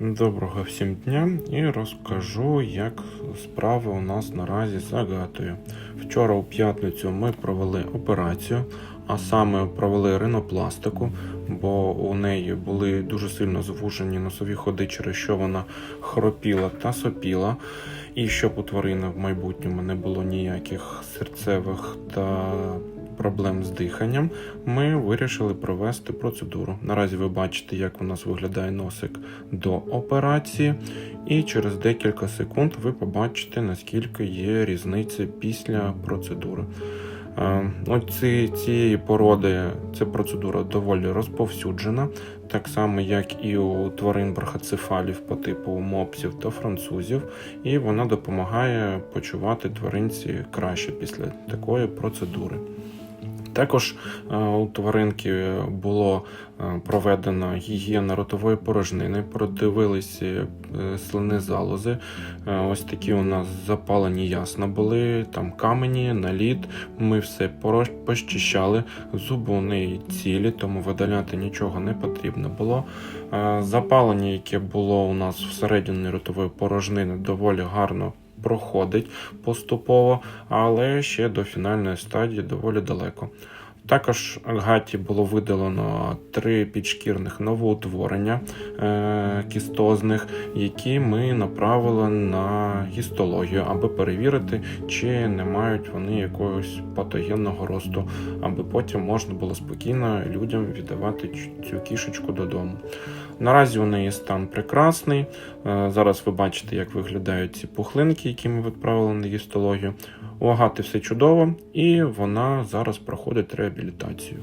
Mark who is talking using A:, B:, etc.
A: Доброго всім дня і розкажу, як справи у нас наразі з Агатою. Вчора у п'ятницю ми провели операцію, а саме провели ринопластику, бо у неї були дуже сильно звужені носові ходи, через що вона хропіла та сопіла. І щоб у тварини в майбутньому не було ніяких серцевих та проблем з диханням, ми вирішили провести процедуру. Наразі ви бачите, як у нас виглядає носик до операції, і через декілька секунд ви побачите, наскільки є різниця після процедури. Е, Оці, цієї породи ця процедура доволі розповсюджена, так само як і у тварин брахоцефалів по типу мопсів та французів, і вона допомагає почувати тваринці краще після такої процедури. Також е, у тваринки було е, проведена гігієна ротової порожнини, продивилися е, слини залози. Ось такі у нас запалені ясна були, там камені, наліт. Ми все пощищали. Зуби у неї цілі, тому видаляти нічого не потрібно було. Запалення, яке було у нас всередині ротової порожнини, доволі гарно проходить поступово, але ще до фінальної стадії доволі далеко. Також Агаті було видалено три підшкірних новоутворення е- кістозних, які ми направили на гістологію, аби перевірити, чи не мають вони якогось патогенного росту, аби потім можна було спокійно людям віддавати цю кішечку додому. Наразі у неї стан прекрасний. Е, Зараз ви бачите, як виглядають ці пухлинки, які ми відправили на гістологію. У Агати все чудово, і вона зараз проходить реабілітацію.